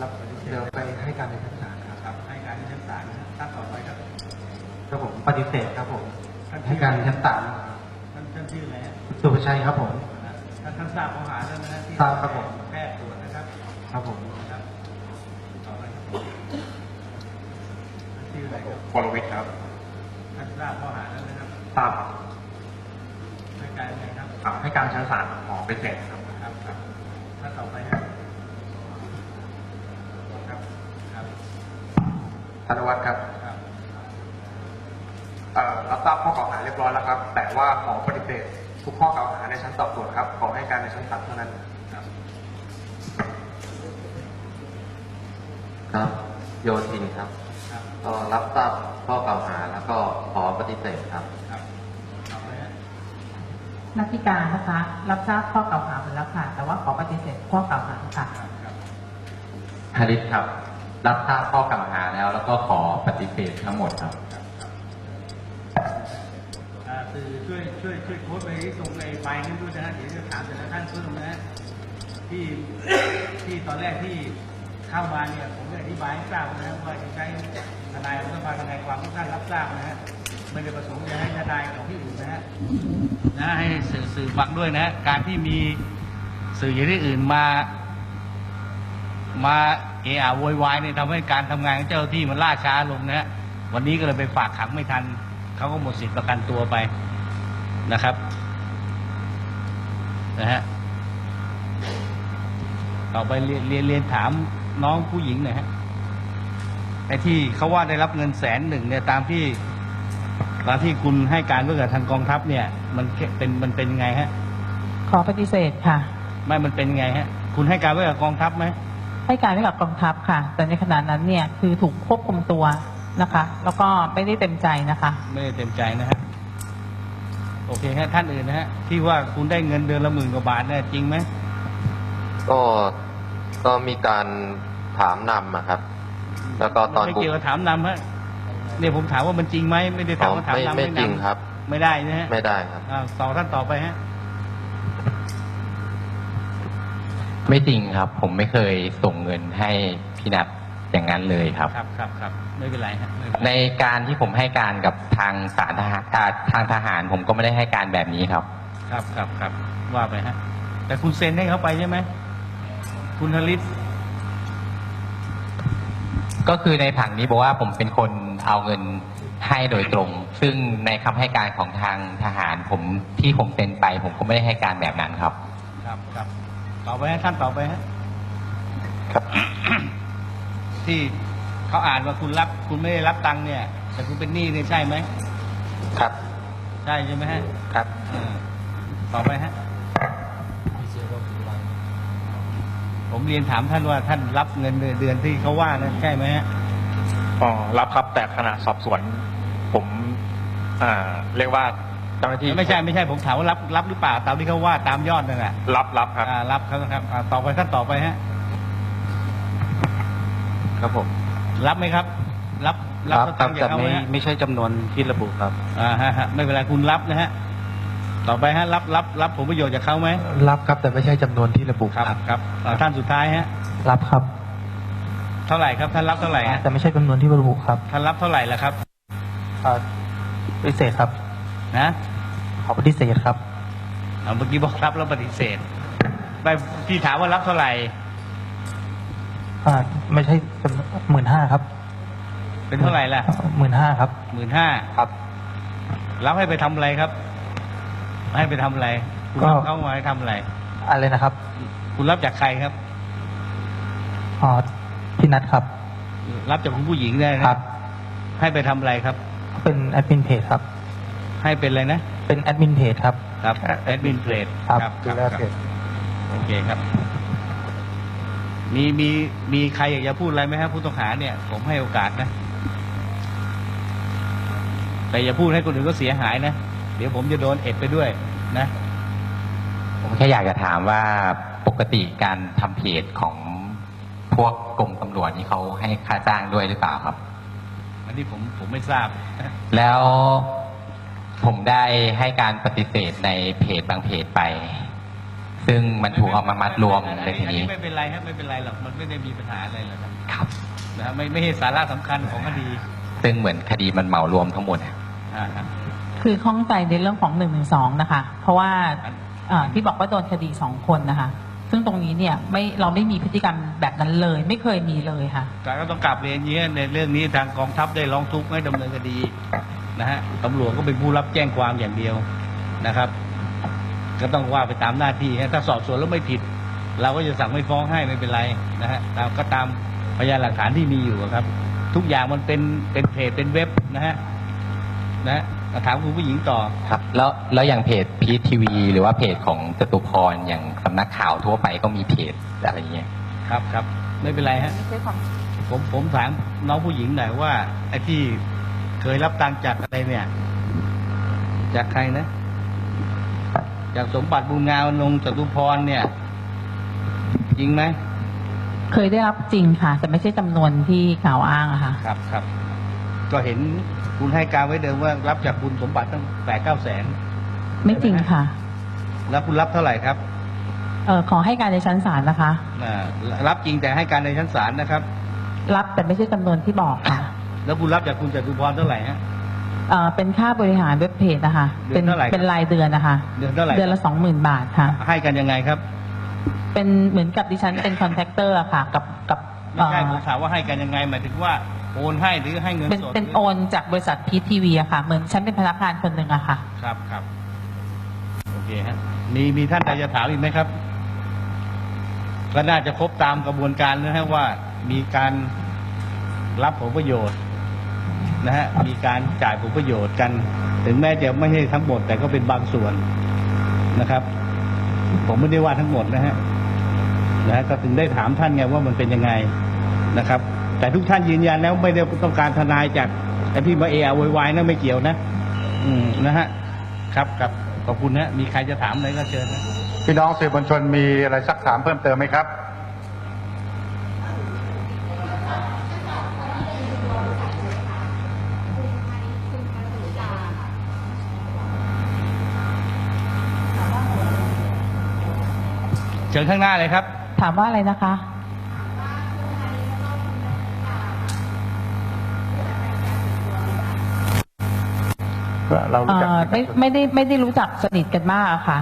รับปฏิเสธเดี๋ยวไปให้การในชั้นศาลครับครับให้การในชั้นศาลนะครับท่านต่อไปครับครับผมปฏิเสธครับผมให้การในชั้นศาลท่านท่านชื่ออะไรฮะสุภชัยครับผมท่านท่านทราบข้อหาแล้วนะฮะที่ทราบครับผมแพทย์ตรวจนะครับ ครับผมครับต่อไปครับท่านชื่ออะไรครับวรวิทย์ครับท่านทราบข้อหาแล้วนะครับทราบให้การยังไงครับครับให้การชั้นศาลขอเป็นเสร็จครับครับครับท่านต่อไปครับครับครับ ธนวัฒน์ครับ ครับ เอ่อรับทราบข้อกล่าวหาเรียบร้อยแล้ วครับแต่ว่าขอปฏิเสธทุกข้อกล่าวหาในชั้นสอบสวนครับ ขอให้การในชั้นศาลเท่านั้นครับครับโยทินครับ ครับก็รับทราบข้อกล่าวหาแล้วก็ขอปฏิเสธครับครับต่อไปฮะนักธิการนะคะ รับทราบข้อกล่าวหาไปแล้วค่ะ แต่ว่าขอปฏิเสธข้อกล่าวหาค่ะ ครับครับฮาริสครับ รับทราบข้อกล่าวหาแล้ว แล้วก็ขอปฏิเสธทั้งหมดครับ อ่าสื่อ ช่วยช่วยโค้ดไปตรงในไฟล์นั้นด้วยนะฮะเดี๋ยวจะถามแต่ละท่านเพิ่มนะฮะที่ที่ตอนแรกที่เข้ามาเนี่ยผมได้อธิบายให้ทราบนะฮะว่าจะใช้ทนายของสภาทนายความทุกท่านรับทราบนะฮะไม่ได้ประสงค์จะให้ทนายของที่อื่นนะฮะนะให้สื่อสื่อฟังด้วยนะฮะการที่มีสื่ออย่างที่อื่นมา มาเอะอะโวยวายเนี่ยทำให้การทำงานของเจ้าหน้าที่มันล่าช้าลงนะฮะวันนี้ก็เลยไปฝากขังไม่ทันเขาก็หมดสิทธิประกันตัวไป นะครับนะฮะต่อไปเรียนเรียนเรียนถามน้องผู้หญิงหน่อยฮะไอ้ที่เขาว่าได้รับเงินแสนหนึ่งเนี่ยตามที่ตามที่คุณให้การเมื่อกับทางกองทัพเนี่ย มันเป็นมันเป็นไงฮะ ขอปฏิเสธค่ะ ไม่มันเป็นไงฮะ คุณให้การเมื่อกับกองทัพไหมให้การไว้กับกองทัพค่ะ แต่ในขณะนั้นเนี่ยคือถูกควบคุมตัวนะคะ แล้วก็ไม่ได้เต็มใจนะคะ ไม่ได้เต็มใจนะฮะ โอเคฮะท่านอื่นนะฮะที่ว่าคุณได้เงินเดือนละหมื่นกว่าบาทเนี่ยจริงไหมก็ก็มีการถามนำอะครับ แล้วก็ตอนไม่บุกเกี่ยวกับถามนำฮะเนี่ยผมถามว่ามันจริงไหมไม่ได้ถามว่าถามไม่นำไม่จริงนำครับ ไม่ได้นะฮะไม่ได้ครับอ่าต่อท่านต่อไปฮะไม่จริงครับ ผมไม่เคยส่งเงินให้พี่นัท อย่างนั้นเลยครับ ครับครับครับไม่เป็นไรฮะไม่เป็นไรในการที่ผมให้การกับทางสารทหารอ่าทางทหารผมก็ไม่ได้ให้การแบบนี้ครับ ครับครับครับว่าไปฮะ แต่คุณเซ็นให้เขาไปใช่ไหมคุณธลิตก็คือในผังนี้บอกว่าผมเป็นคนเอาเงินให้โดยตรง ซึ่งในคำให้การของทางทหารผมที่ผมเซ็นไป ผมก็ไม่ได้ให้การแบบนั้นครับ ครับครับต่อไปฮะท่านต่อไปฮะ ครับ ที่เขาอ่านว่าคุณรับคุณไม่ได้รับตังค์เนี่ย แต่คุณเป็นหนี้เนี่ยใช่ไหมครับ ใช่ใช่ไหมฮะครับอ่าต่อไปฮะผมเรียนถามท่านว่าท่านรับเงินเดือนที่เขาว่านะใช่ไหมฮะอ๋อรับครับแต่ขณะสอบสวน ผมอ่าเรียกว่าเจ้าหน้าที่ไม่ใช่ไม่ใช่ผมถามว่ารับรับหรือเปล่าตามที่เขาว่าตามยอดนั่นแหละรับรับครับอ่ารับครับครับอ่าต่อไปท่านต่อไปฮะ ครับผม รับไหมครับ รับรับสครัตับงค์แต่จากเขาไหไม่มฮะไม่ใช่จำนวนที่ระบุครับ อ่าฮะฮะไม่เป็นไรคุณรับนะฮะต่อไปฮะรับรับรับผลประโยชน์จากเขาไหมรับครับแต่ไม่ใช่จำนวนที่ระบุครับครับอ่าท่านสุดท้ายฮะ รับครับเท่าไหร่ครับ ท่านรับเท่าไหร่ฮะแต่ไม่ใช่จำนวนที่ระบุครับท่านรับเท่าไหร่ล่ะครับปฏิเสธครับ นะขอปฏิเสธครับ เอาเมื่อกี้บอกรับแล้วปฏิเสธไปพี่ถามว่ารับเท่าไหร่ อ่าไม่ใช่หมื่นห้าครับเป็นเท่าไหร่ล่ะหมื่นห้าครับหมื่นห้าครับรับให้ไปทำอะไรครับ ให้ไปทำอะไรคุณก็รับเข้ามาให้ทำอะไร อะไรนะครับ คุณรับจากใครครับอ๋อพี่นัทครับ รับจากคุณผู้หญิงได้นะครับ ให้ไปทำอะไรครับ เป็นแอดมินเพจครับ ให้เป็นอะไรนะเป็นแอดมินเพจครับ ครับแอดมินเพลทครับคดูรับแลครับเพจ โอเคครับ มีมีมีใครอยากจะพูดอะไรไหมครับผู้ต้องหาเนี่ย ผมให้โอกาสนะ แต่อย่าพูดให้คนอื่นก็เสียหายนะ เดี๋ยวผมจะโดนเอ็ดไปด้วยนะ ผมแค่อยากจะถามว่าปกติการทำเพจของพวกกรมตำรวจนี่เขาให้ค่าจ้างด้วยหรือเปล่าครับอันนี้ผมผมไม่ทราบ แล้วผมได้ให้การปฏิเสธในเพจบางเพจไป ซึ่งมันถูกเอามามัดรวมในทีอันนี้นี้ไม่เป็นไรครับไม่เป็นไรหรอกมันไม่ได้มีปัญหาอะไรหรอกครับครับนะฮะไม่ไม่ใช่สาระสำคัญของคดี ซึ่งเหมือนคดีมันเหมารวมทั้งหมดอะอ่าฮะคือข้องใจในเรื่องของหนึ่งหนึ่งสองนะคะ เพราะว่าเอ่อที่บอกว่าโดนคดีสองคนนะคะ ซึ่งตรงนี้เนี่ยไม่เราไม่มีพฤติกรรมแบบนั้นเลย ไม่เคยมีเลยค่ะแต่ก็ต้องกลับเรียนอย่างนี้ในเรื่องนี้ทางกองทัพได้ร้องทุกข์ให้ดำเนินคดีนะฮะตำรวจก็เป็นผู้รับแจ้งความอย่างเดียวนะครับ ก็ต้องว่าไปตามหน้าที่ฮะถ้าสอบสวนแล้วไม่ผิด เราก็จะสั่งไม่ฟ้องให้ไม่เป็นไรนะฮะเราก็ตามพยานหลักฐานที่มีอยู่อะครับ ทุกอย่างมันเป็นเป็นเพจเป็นเว็บนะฮะนะฮะถามคุณผู้หญิงต่อครับ แล้วแล้วอย่างเพจพีทีวีหรือว่าเพจของจตุพรอย่างสำนักข่าวทั่วไปก็มีเพจอะไรเงี้ยครับครับไม่เป็นไรฮะผมผมถามน้องผู้หญิงหน่อยว่าไอ้ที่เคยรับตังค์จากอะไรเนี่ย จากใครนะ จากสมบัติบุญงามนงจตุพรเนี่ย จริงไหมเคยได้รับจริงค่ะ แต่ไม่ใช่จำนวนที่กล่าวอ้างอะค่ะ ครับครับ ก็เห็นคุณให้การไว้เดิมว่า รับจากคุณสมบัติตั้งแปดเก้าแสนไม่จริงค่ะ แล้วคุณรับเท่าไหร่ครับ เออขอให้การในชั้นศาลนะคะอ่ารับจริงแต่ให้การในชั้นศาลนะครับ รับแต่ไม่ใช่จำนวนที่บอกค่ะ แล้วคุณรับจากคุณจตุพรเท่าไหร่ฮะ เออเป็นค่าบริหารเว็บเพจนะคะเดืเป็อนนเท่าไหร่ครับเป็นรายเดือนนะคะเดือนเท่าไหร่เดือนละสองหมื่นบาทค่ะ ให้กันยังไงครับเป็นเหมือนกับดิฉันเป็นคอนแทคเตอร์ค่ะกับกับไม่ใช่เอ่ผอมถามว่าให้กันยังไงหมายถึงว่าโอนให้หรือให้เงินเป็นสดเป็นหรืโอนจากบริษัทพีทีวีอะค่ะ เหมือนฉันเป็นพนักงานคนหนึ่งอะค่ะ ครับครับโอเคฮะมีมีท่านใดจะถามอีกไหมครับก็น่าจะครบตามกระบวนการนะฮะว่า มีการรับผลประโยชน์ นะฮะมีการจ่ายผลประโยชน์กัน ถึงแม้จะไม่ใช่ทั้งหมด แต่ก็เป็นบางส่วนนะครับ ผมไม่ได้ว่าทั้งหมดนะฮะนะฮะก็ถึงได้ถามท่านไงว่ามันเป็นยังไงนะครับ แต่ทุกท่านยืนยันแล้วไม่ได้ต้องการทนายจากไอ้ที่มาเออโวยวายนะไม่เกี่ยวนะ อืมนะฮะครับครับขอบคุณนะมีใครจะถามอะไรก็เชิญนะพี่น้องสื่อมวลชนมีอะไรสักถามเพิ่มเติมไหมครับ ชิญข้างหน้าเลยครับ ถามว่าอะไรนะคะเราเอ่รู้จักอไม่ไม่ได้ไม่ได้รู้จักสนิทกันมากอะค่ะ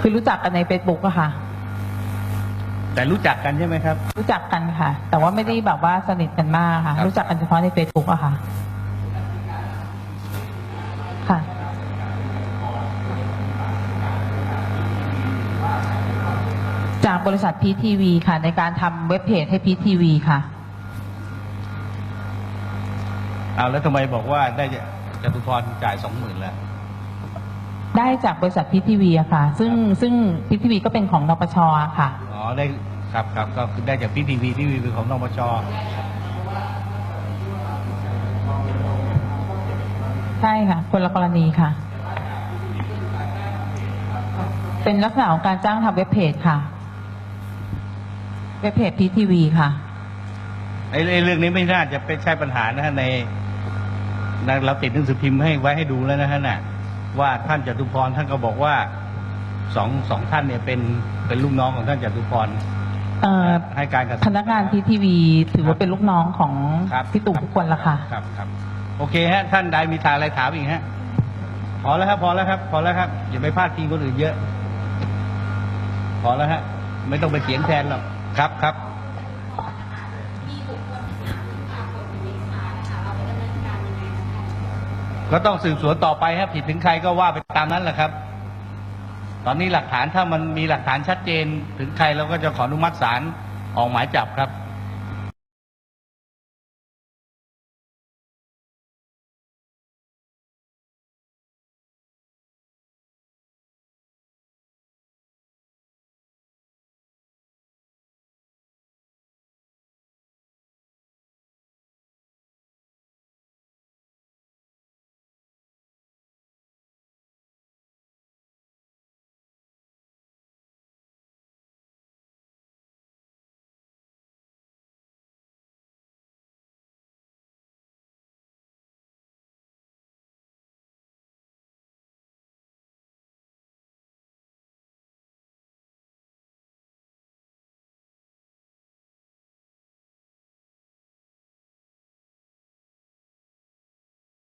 คือรู้จักกันในเฟซบุ๊กอะค่ะ แต่รู้จักกันใช่ไหมครับ รู้จักกันค่ะ แต่ว่าไม่ได้แบบว่าสนิทกันมากค่ะ ครับ รู้จักกันเฉพาะในเฟซบุ๊กอะค่ะค่ะ จากบริษัทพีทีวีค่ะ ในการทำเว็บเพจให้พีทีวีค่ะ เอาแล้วทำไมบอกว่าได้จตุพรจ่ายสองหมื่นแล้ว ได้จากบริษัทพีทีวีอะค่ะ ซึ่งซึ่งพีทีวีก็เป็นของนปชอะค่ะ อ๋อได้ครับครับก็คือได้จากพีทีวีที่วีเป็นของนปชใช่ค่ะ คนละกรณีค่ะ เป็นลักษณะของการจ้างทำเว็บเพจค่ะ เว็บเพจพีทีวีค่ะไอ้ไอ้เรื่องนี้ไม่น่าจะเป็นใช่ปัญหานะฮะในในเราติดหนังสือพิมพ์ให้ไว้ให้ดูแล้วนะฮะน่ะว่าท่านจตุพรท่านก็บอกว่าสองสองท่านเนี่ยเป็นเป็นลูกน้องของท่านจตุพรเอ่อให้การกับพนักงานพีทีวีถือว่าเป็นลูกน้องของครับพี่ตู่ทุกคนละค่ะครับครับโอเคฮะท่านใดมีทางอะไรถามอีกฮะพอแล้วครับ พอแล้วครับ พอแล้วครับอย่าไปพลาดพิงคนอื่นเยอะ พอแล้วฮะไม่ต้องไปเถียงแทนหรอก ครับครับก็ต้องสืบสวนต่อไปครับผิดถึงใครก็ว่าไปตามนั้นแหละครับ ตอนนี้หลักฐานถ้ามันมีหลักฐานชัดเจนถึงใครเราก็จะขออนุมัติศาลออกหมายจับครับ